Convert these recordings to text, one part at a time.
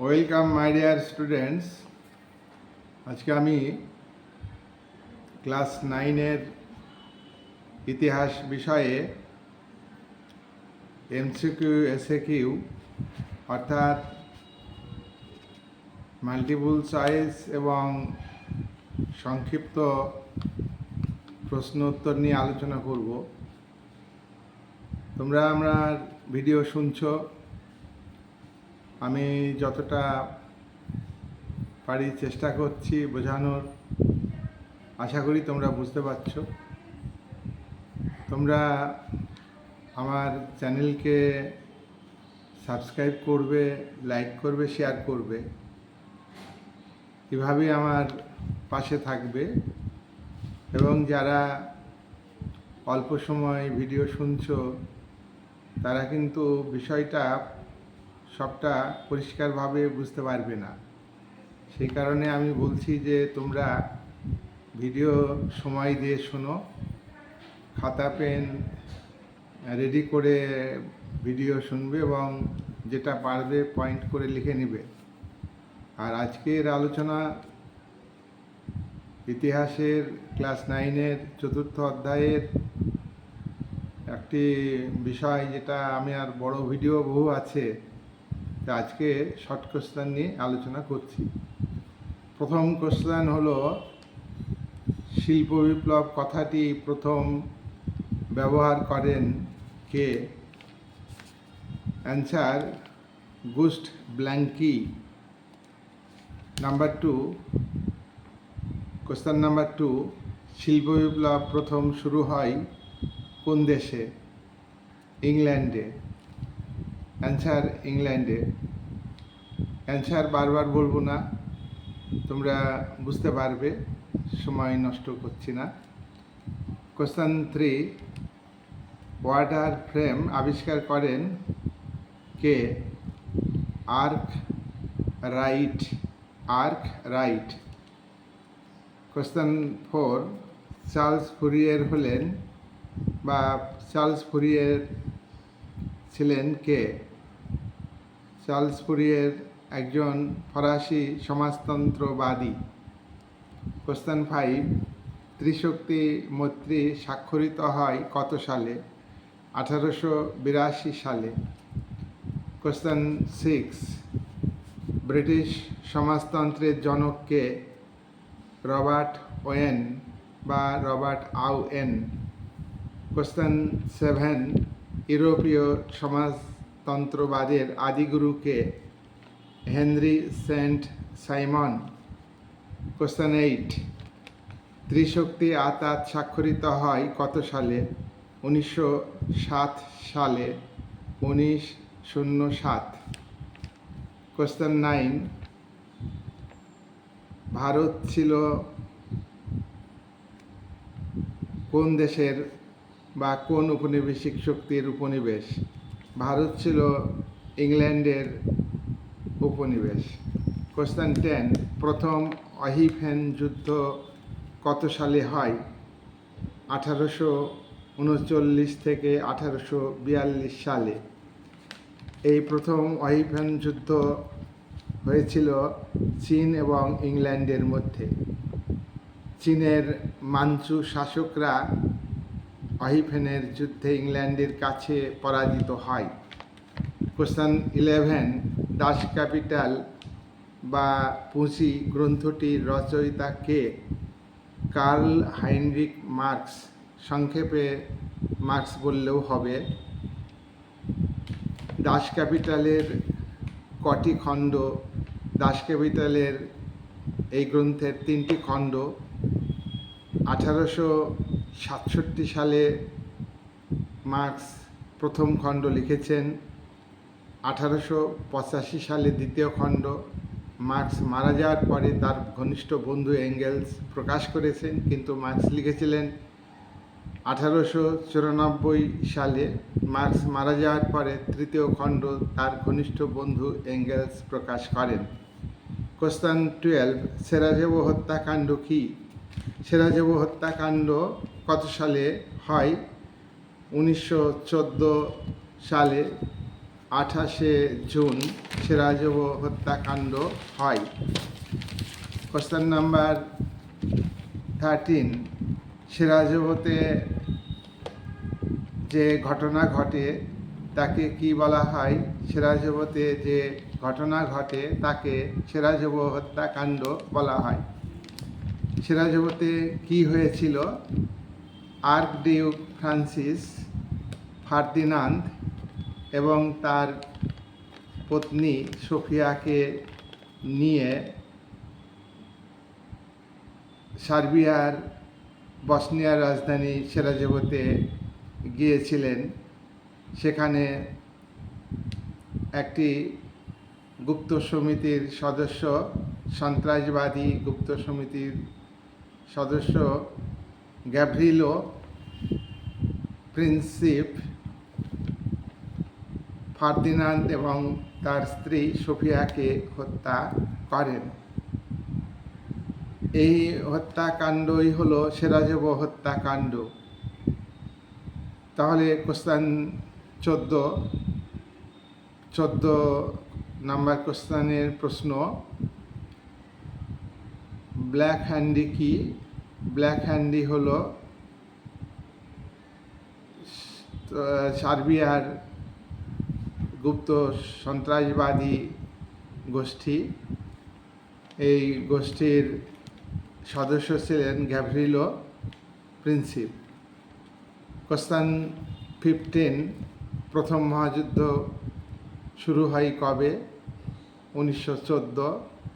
Welcome my dear students আজকে আমি class নাইনের ইতিহাস বিষয়ে এমসিকিউ এসএ কিউ অর্থাৎ মাল্টিপুল চয়েস এবং সংক্ষিপ্ত প্রশ্ন উত্তর নিয়ে আলোচনা করব। তোমরা আমার ভিডিও শুনছো। আমি যতটা পারি চেষ্টা করছি বোঝানোর, আশা করি তোমরা বুঝতে পারছ। তোমরা আমার চ্যানেলকে সাবস্ক্রাইব করবে, লাইক করবে, শেয়ার করবে। এভাবেই আমার পাশে থাকবে এবং যারা অল্প সময় ভিডিও শুনছো, তারা কিন্তু বিষয়টা সবটা পরিষ্কারভাবে বুঝতে পারবে না। সেই কারণে আমি বলছি যে, তোমরা ভিডিও সময় দিয়ে শোনো, খাতা, পেন রেডি করে ভিডিও শুনবে এবং যেটা পারবে পয়েন্ট করে লিখে নেবে। আর আজকের আলোচনা ইতিহাসের ক্লাস নাইনের চতুর্থ অধ্যায়ের একটি বিষয় যেটা আমি আর বড় ভিডিও বহু আছে। আজকে শর্ট কোশ্চেন নিয়ে আলোচনা করছি। প্রথম কোশ্চেন হলো, শিল্প বিপ্লব কথাটি প্রথম ব্যবহার করেন কে? Answer Auguste Blanqui number two question number two শিল্প বিপ্লব প্রথম শুরু হয় কোন দেশে? ইংল্যান্ডে অ্যান্সার ইংল্যান্ডে। অ্যান্সার বারবার বলব না, তোমরা বুঝতে পারবে, সময় নষ্ট করছি না। কোশ্চেন থ্রি, ওয়াটার ফ্রেম আবিষ্কার করেন কে? Arkwright Arkwright. Question four, Charles Fourier হলেন বা চার্লস ফুরিয়ের ছিলেন কে? চার্লস ফুরিয়ের একজন ফরাসি সমাজতন্ত্রবাদী। কোশ্চেন ফাইভ, ত্রিশক্তি মৈত্রী স্বাক্ষরিত হয় কত সালে? আঠারোশো বিরাশি সালে। কোশ্চেন সিক্স, ব্রিটিশ সমাজতন্ত্রের জনককে রবার্ট ওয়েন বা Robert Owen question seven ইউরোপীয় সমাজতন্ত্রবাদের আদিগুরুকে Henry Saint Simon question eight ত্রিশক্তি আতাত স্বাক্ষরিত হয় কত সালে? উনিশশো সাত সালে, উনিশ শূন্য সাত। কোশ্চেন নাইন, ভারত ছিল কোন দেশের বা কোন উপনিবেশিক শক্তির উপনিবেশ? ভারত ছিল ইংল্যান্ডের উপনিবেশ কোশ্চেন টেন প্রথম অহিফেন যুদ্ধ কত সালে হয়? আঠারোশো উনচল্লিশ থেকে আঠারোশো বিয়াল্লিশ সালে। এই প্রথম অহিফেন যুদ্ধ হয়েছিল চীন এবং ইংল্যান্ডের মধ্যে। চীনের মাঞ্চু শাসকরা অহিফেনের যুদ্ধে ইংল্যান্ডের কাছে পরাজিত হয়। কোশ্চেন ইলেভেন দাস ক্যাপিটাল বা পুঁজি গ্রন্থটির রচয়িতা কে? কার্ল হাইনরিক মার্কস সংক্ষেপে মার্কস বললেও হবে দাস ক্যাপিটালের কটি খণ্ড? দাস ক্যাপিটালের এই গ্রন্থের তিনটি খণ্ড, আঠারোশো সাতষট্টি সালে মার্কস প্রথম খণ্ড লিখেছেন, আঠারোশো পঁচাশি সালে দ্বিতীয় খণ্ড, মার্কস মারা যাওয়ার পরে তার ঘনিষ্ঠ বন্ধু এঙ্গেলস প্রকাশ করেছেন, কিন্তু মার্কস লিখেছিলেন। আঠারোশো চুরানব্বই সালে মার্কস মারা যাওয়ার পরে তৃতীয় খণ্ড তার ঘনিষ্ঠ বন্ধু এঙ্গেলস প্রকাশ করেন। কোশ্চান টুয়েলভ, সেরাজেব হত্যাকাণ্ড কী? সেরাজেব হত্যাকাণ্ড কত সালে হয়? উনিশশো চোদ্দ সালে আঠাশে জুন সিরাজব হত্যাকাণ্ড হয়। কোশ্চেন নাম্বার থার্টিন সিরাজবতে যে ঘটনা ঘটে, তাকে কি বলা হয়? সিরাজবতে যে ঘটনা ঘটে, তাকে সিরাজব হত্যাকাণ্ড বলা হয়। সিরাজবতে কি হয়েছিল? আর্কডিউক ফ্রান্সিস ফার্দিনান্দ এবং তার পত্নী সোফিয়াকে নিয়ে সার্বিয়ার বসনিয়ার রাজধানী সেরাজেবোতে গিয়েছিলেন। সেখানে একটি গুপ্ত সমিতির সদস্য, সন্ত্রাসবাদী গুপ্ত সমিতির সদস্য গ্যাভরিলো প্রিন্সিপ ফার্দিনান্দ এবং তার স্ত্রী সোফিয়াকে হত্যা করেন। এই হত্যাকাণ্ডই হলো সেরাজব হত্যাকাণ্ড। তাহলে কোশ্চান চোদ্দ চোদ্দ নাম্বার কোশ্চানের প্রশ্ন, ব্ল্যাক হ্যান্ডি কি ব্ল্যাক হ্যান্ডি হলো, সার্বিয়ার গুপ্ত সন্ত্রাসবাদী গোষ্ঠী। এই গোষ্ঠীর সদস্য ছিলেন গ্যাভরিলো প্রিন্সিপ। কোশ্চান ফিফটিন প্রথম মহাযুদ্ধ শুরু হয় কবে? উনিশশো চোদ্দ।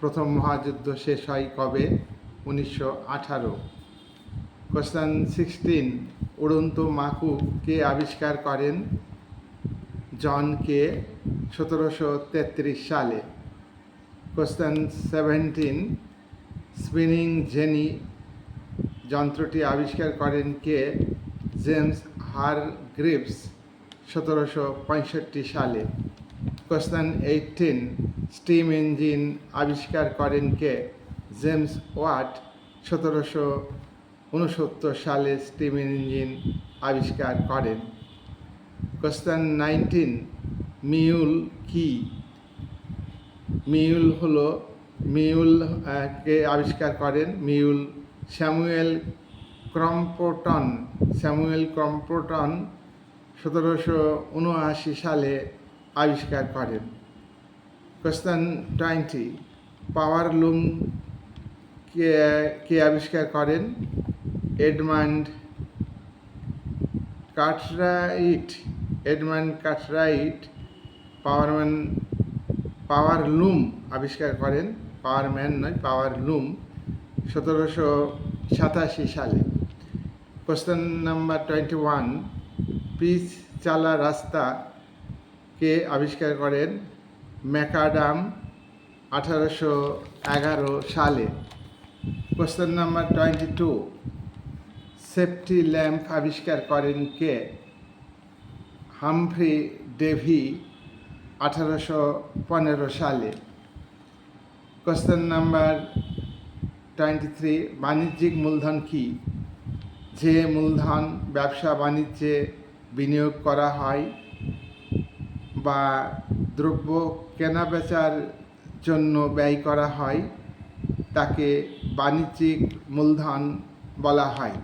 প্রথম মহাযুদ্ধ শেষ হয় কবে? উনিশশো আঠারো। কোশ্চান সিক্সটিন উড়ন্ত মাকু কে আবিষ্কার করেন? জন কে, সতেরোশো তেত্রিশ সালে। কোশ্চেন সেভেন্টিন স্পিনিং জেনি যন্ত্রটি আবিষ্কার করেন কে? জেমস হার গ্রিপস সতেরোশো পঁয়ষট্টি সালে। কোশ্চেন এইটিন স্টিম ইঞ্জিন আবিষ্কার করেন কে? জেমস ওয়াট, সতেরোশো উনসত্তর সালে স্টিম ইঞ্জিন আবিষ্কার করেন। কোশ্চেন নাইনটিন, মিউল কি? মিউল হলো, মিউল কে আবিষ্কার করেন? Mule Samuel Crompton. Samuel Crompton সতেরোশো উনআশি সালে আবিষ্কার করেন। কোশ্চেন টোয়েন্টি, পাওয়ার লুম কে কে আবিষ্কার করেন? এডমান্ড কাটরাইট এডমান্ড কাটরাইট পাওয়ারম্যান পাওয়ার লুম আবিষ্কার করেন। পাওয়ারম্যান নয় পাওয়ার লুম সতেরোশো সাতাশি সালে। Question number twenty one, pitch চালা রাস্তা কে আবিষ্কার করেন? ম্যাকাডাম, আঠারোশো এগারো সালে। Question number twenty two safety lamp আবিষ্কার করেন কে? হামফ্রি ডেভি আঠারোশো পনেরো সালে। কোশ্চেন নাম্বার টোয়েন্টি থ্রি বাণিজ্যিক মূলধন কি? যে মূলধন ব্যবসা বাণিজ্যে বিনিয়োগ করা হয় বা দ্রব্য কেনা বেচার জন্য ব্যয় করা হয় তাকে বাণিজ্যিক মূলধন বলা হয়।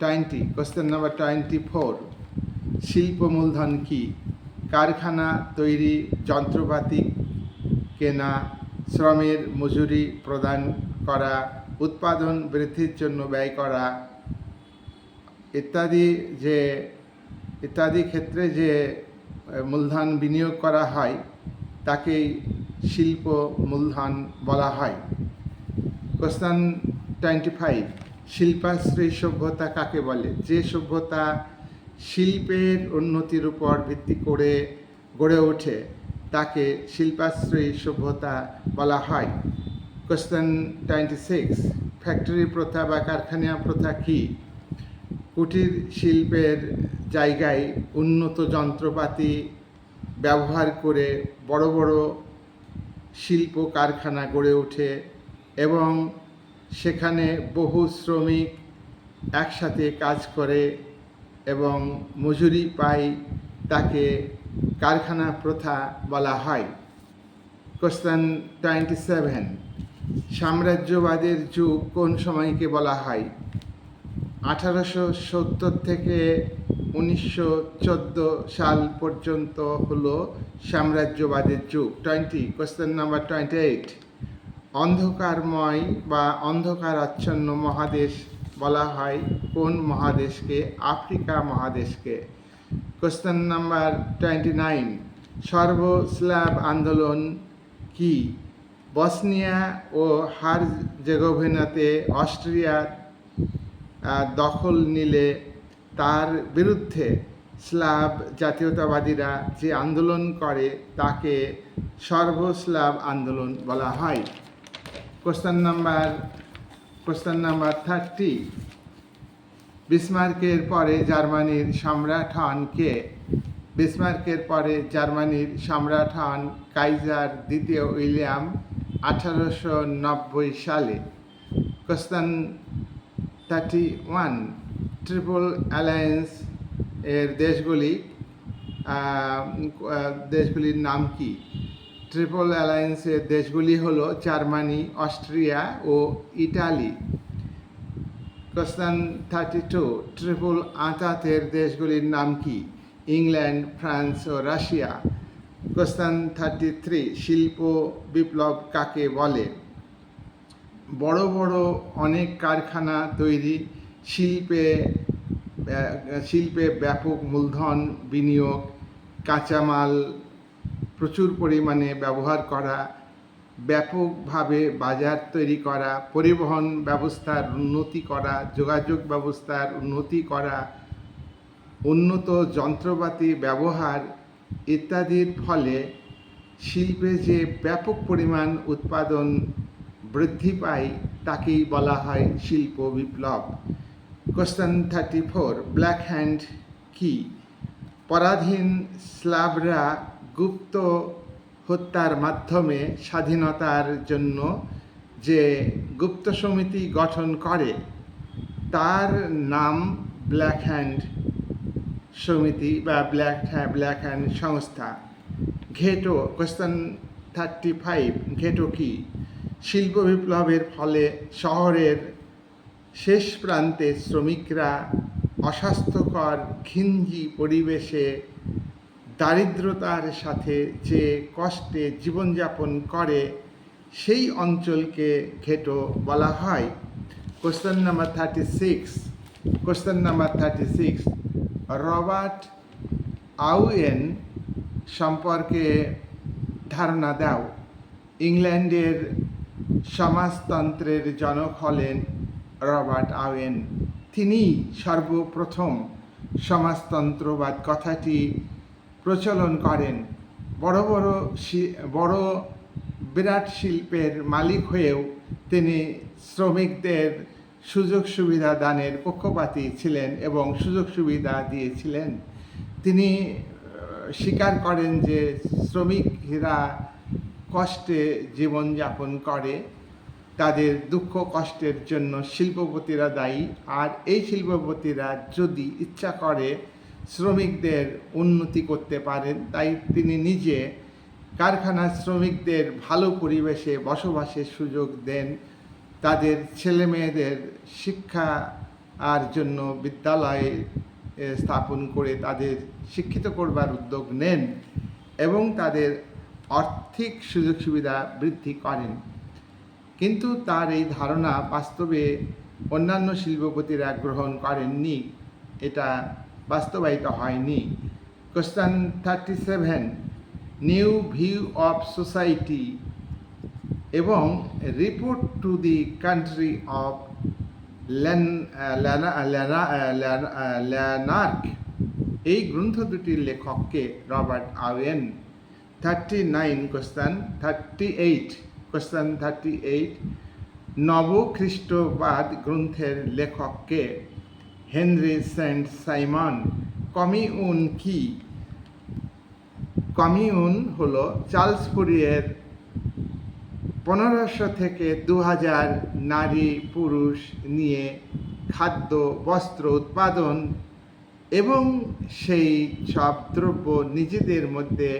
Twenty question number twenty four শিল্প মূলধন কি? কারখানা, তৈরি যন্ত্রপাতি কেনা, শ্রমের মজুরি প্রদান করা, উৎপাদন বৃদ্ধির জন্য ব্যয় করা ইত্যাদি যে, ইত্যাদি ক্ষেত্রে যে মূলধন বিনিয়োগ করা হয়, তাকেই শিল্প মূলধন বলা হয়। কোশ্চান টোয়েন্টি ফাইভ শিল্পাশ্রয়ী সভ্যতা কাকে বলে? যে সভ্যতা শিল্পের উন্নতির উপর ভিত্তি করে গড়ে ওঠে, তাকে শিল্পাশ্রয়ী সভ্যতা বলা হয়। কোশ্চেন টোয়েন্টি সিক্স ফ্যাক্টরি প্রথা বা কারখানা প্রথা কী? কুটির শিল্পের জায়গায় উন্নত যন্ত্রপাতি ব্যবহার করে বড় বড় শিল্প কারখানা গড়ে ওঠে। এবং সেখানে বহু শ্রমিক একসাথে কাজ করে এবং মজুরি পায় তাকে কারখানা প্রথা বলা হয়। কোশ্চেন টোয়েন্টি সেভেন সাম্রাজ্যবাদের যুগ কোন সময়কে বলা হয়? আঠারোশো সত্তর থেকে উনিশশো চোদ্দ সাল পর্যন্ত হলো সাম্রাজ্যবাদের যুগ। Twenty question number twenty eight অন্ধকারময় বা অন্ধকার আচ্ছন্ন মহাদেশ বলা হয় কোন মহাদেশকে? আফ্রিকা মহাদেশকে। কোশ্চেন নাম্বার টোয়েন্টি নাইন সর্ব স্ল্যাব আন্দোলন কি? বসনিয়া ও হারজেগোভিনাতে অস্ট্রিয়া দখল নিলে তার বিরুদ্ধে স্লাভ জাতীয়তাবাদীরা যে আন্দোলন করে তাকে সর্বস্লাভ আন্দোলন বলা হয়। Question number question number thirty বিসমার্কের পরে জার্মানির সম্রাট হন কে? বিসমার্কের পরে জার্মানির সম্রাট হন কাইজার দ্বিতীয় উইলিয়াম আঠারোশো নব্বই সালে। Question thirty one triple alliance এর দেশগুলি দেশগুলির নাম কি? ট্রিপল অ্যালায়েন্সের দেশগুলি হল জার্মানি, অস্ট্রিয়া ও Italy. Question thirty two, triple আঁতাতের দেশগুলির নাম কি? ইংল্যান্ড, ফ্রান্স ও রাশিয়া। কোশ্চেন থার্টি থ্রি, শিল্প বিপ্লব কাকে বলে? বড় বড় অনেক কারখানা তৈরি, শিল্পে শিল্পে ব্যাপক মূলধন বিনিয়োগ, কাঁচামাল প্রচুর পরিমাণে ব্যবহার করা, ব্যাপকভাবে বাজার তৈরি করা, পরিবহন ব্যবস্থার উন্নতি করা, যোগাযোগ ব্যবস্থার উন্নতি করা, উন্নত যন্ত্রপাতি ব্যবহার ইত্যাদির ফলে শিল্পে যে ব্যাপক পরিমাণ উৎপাদন বৃদ্ধি পায় তাকেই বলা হয় শিল্প বিপ্লব। Question thirty four, black hand কি? পরাধীন স্লাবরা গুপ্ত হত্যার মাধ্যমে স্বাধীনতার জন্য যে গুপ্ত সমিতি গঠন করে, তার নাম ব্ল্যাক হ্যান্ড সমিতি বা ব্ল্যাক ব্ল্যাক হ্যান্ড সংস্থা। Ghetto question thirty five ghetto কি? শিল্প বিপ্লবের ফলে শহরের শেষ প্রান্তে শ্রমিকরা অস্বাস্থ্যকর ঘিঞ্জি পরিবেশে দারিদ্রতার সাথে যে কষ্টে জীবনযাপন করে, সেই অঞ্চলকে ঘেটো বলা হয়। Question number thirty six question number thirty six Robert Owen সম্পর্কে ধারণা দাও। ইংল্যান্ডের সমাজতন্ত্রের জনক হলেন রবার্ট আওয়েন তিনি সর্বপ্রথম সমাজতন্ত্রবাদ কথাটি প্রচলন করেন। বড় বড় বড় বিরাট শিল্পের মালিক হয়েও তিনি শ্রমিকদের সুযোগ সুবিধা দানের পক্ষপাতী ছিলেন এবং সুযোগ সুবিধা দিয়েছিলেন। তিনি স্বীকার করেন যে শ্রমিকরা কষ্টে জীবনযাপন করে, তাদের দুঃখ কষ্টের জন্য শিল্পপতিরা দায়ী। আর এই শিল্পপতিরা যদি ইচ্ছা করে শ্রমিকদের উন্নতি করতে পারেন, তাই তিনি নিজে কারখানার শ্রমিকদের ভালো পরিবেশে বসবাসের সুযোগ দেন। তাদের ছেলে মেয়েদের শিক্ষা আর জন্য বিদ্যালয়ে স্থাপন করে তাদের শিক্ষিত করবার উদ্যোগ নেন এবং তাদের আর্থিক সুযোগ সুবিধা বৃদ্ধি করেন। কিন্তু তার এই ধারণা বাস্তবে অন্যান্য শিল্পপতিরা গ্রহণ করেননি। এটা বাস্তবায়িত হয়নি। Question thirty seven new view of society এবং report to the country of Lanark এই গ্রন্থ দুটির লেখককে Robert Owen thirty nine question thirty eight question thirty eight নবখ্রিস্টবাদ গ্রন্থের লেখককে হেনরি সেন্ট সাইমন। কমিউন কি? কমিউন হলো চার্লস ফুরিয়ের পনেরোশো থেকে দু হাজার নারী পুরুষ নিয়ে খাদ্য, বস্ত্র উৎপাদন এবং সেই সব দ্রব্য নিজেদের মধ্যে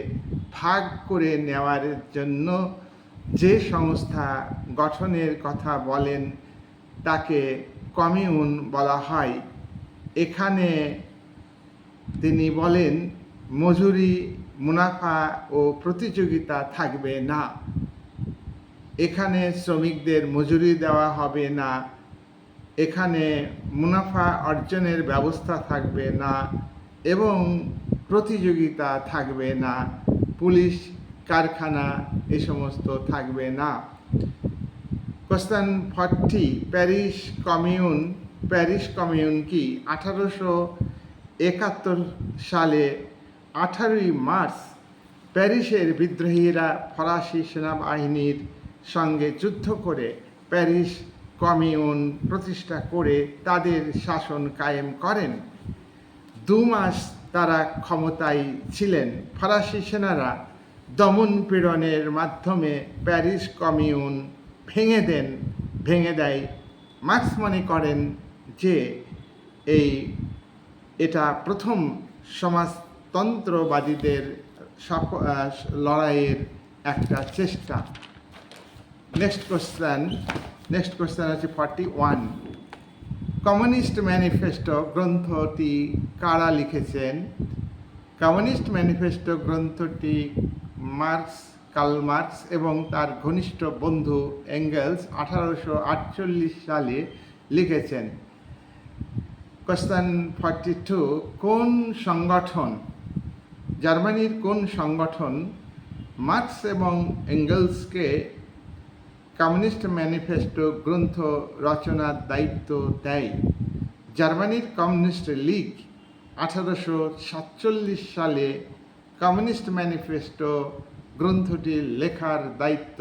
ভাগ করে নেওয়ার জন্য যে সংস্থা গঠনের কথা বলেন, তাকে কমিউন বলা হয়। এখানে তিনি বলেন, মজুরি, মুনাফা ও প্রতিযোগিতা থাকবে না। এখানে শ্রমিকদের মজুরি দেওয়া হবে না। এখানে মুনাফা অর্জনের ব্যবস্থা থাকবে না এবং প্রতিযোগিতা থাকবে না। পুলিশ, কারখানা, এ সমস্ত থাকবে না। Question forty Paris commune Paris commune কি আঠারোশো একাত্তর সালে আঠারোই মার্চ প্যারিসের বিদ্রোহীরা ফরাসি সেনাবাহিনীর সঙ্গে যুদ্ধ করে প্যারিস কমিউন প্রতিষ্ঠা করে তাদের শাসন কায়েম করেন। দু মাস তারা ক্ষমতায় ছিলেন। ফরাসি সেনারা দমন পীড়নের মাধ্যমে প্যারিস কমিউন ভেঙে দেন, ভেঙে দেয়। মার্ক্স মনে করেন যে এই এটা প্রথম সমাজতন্ত্রবাদীদের লড়াইয়ের একটা চেষ্টা। নেক্সট কোশ্চেন নেক্সট কোশ্চেন আছে ফর্টি ওয়ান কমিউনিস্ট ম্যানিফেস্টো গ্রন্থটি কারা লিখেছেন? কমিউনিস্ট ম্যানিফেস্টো গ্রন্থটি মার্কস, কার্ল মার্কস এবং তার ঘনিষ্ঠ বন্ধু এঙ্গেলস আঠারোশো আটচল্লিশ সালে লিখেছেন। কোশ্চেন ফর্টি টু কোন সংগঠন, জার্মানির কোন সংগঠন, মার্কস এবং এঙ্গেলসকে কমিউনিস্ট ম্যানিফেস্টো গ্রন্থ রচনার দায়িত্ব দেয়? জার্মানির কমিউনিস্ট লীগ আঠারোশো সাতচল্লিশ সালে কমিউনিস্ট ম্যানিফেস্টো গ্রন্থটি লেখার দায়িত্ব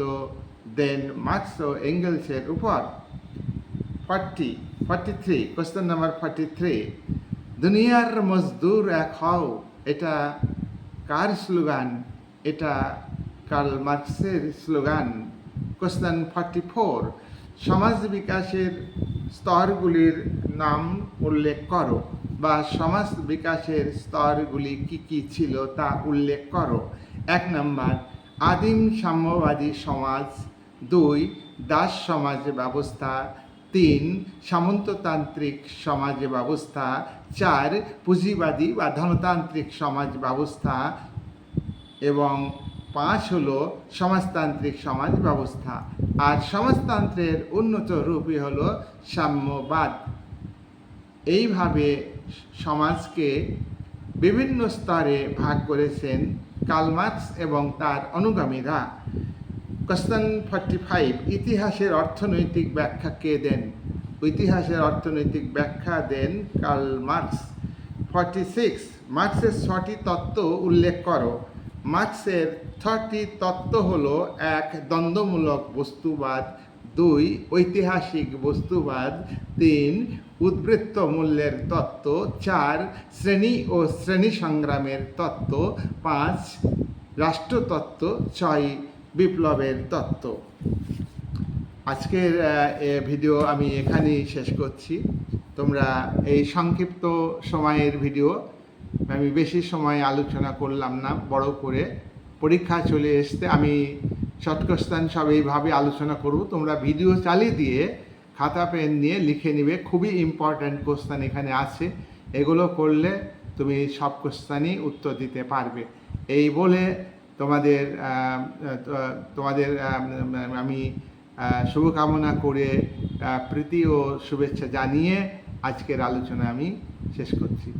দেন মার্কস ও এঙ্গেলসের উপর। Forty forty three question number forty three দুনিয়ার মজদুর এক হও, এটা কার স্লোগান? এটা কার্ল মার্কসের স্লোগান। কোশ্চেন ফর্টি ফোর সমাজ বিকাশের স্তরগুলির নাম উল্লেখ করো বা সমাজ বিকাশের স্তরগুলি কি কি ছিল তা উল্লেখ করো। এক নম্বর, আদিম সাম্যবাদী সমাজ। দুই, দাস সমাজ ব্যবস্থা। তিন, সামন্ততান্ত্রিক সমাজ ব্যবস্থা চার, পুঁজিবাদী বা ধনতান্ত্রিক সমাজ ব্যবস্থা এবং পাঁচ হলো সমাজতান্ত্রিক সমাজ ব্যবস্থা আর সমাজতন্ত্রের উন্নত রূপই হলো সাম্যবাদ। এইভাবে সমাজকে বিভিন্ন স্তরে ভাগ করেছেন কালমার্কস এবং তার অনুগামীরা। কোশ্চেন ফর্টি ফাইভ ইতিহাসের অর্থনৈতিক ব্যাখ্যা কে দেন? ইতিহাসের অর্থনৈতিক ব্যাখ্যা দেন কার্ল মার্কস। ফর্টি সিক্স মার্কসের ছটি তত্ত্ব উল্লেখ করো। মার্কসের ছটি তত্ত্ব হল এক, দ্বন্দ্বমূলক বস্তুবাদ, দুই, ঐতিহাসিক বস্তুবাদ, তিন, উদ্বৃত্ত মূল্যের তত্ত্ব, চার, শ্রেণি ও শ্রেণি সংগ্রামের তত্ত্ব, পাঁচ, রাষ্ট্রতত্ত্ব, ছয় বিপ্লবের তত্ত্ব। আজকের ভিডিও আমি এখানেই শেষ করছি। তোমরা এই সংক্ষিপ্ত সময়ের ভিডিও আমি বেশি সময় আলোচনা করলাম না, বড় করে পরীক্ষা চলে এসতে আমি শর্ট কোশ্চেন সব এইভাবে আলোচনা করব। তোমরা ভিডিও চালিয়ে দিয়ে খাতা, পেন নিয়ে লিখে নিবে। খুবই ইম্পর্ট্যান্ট কোশ্চান এখানে আছে। এগুলো করলে তুমি সব কোশ্চানই উত্তর দিতে পারবে। এই বলে তোমাদের তোমাদের আমি শুভকামনা করে প্রীতি ও শুভেচ্ছা জানিয়ে আজকের আলোচনা আমি শেষ করছি।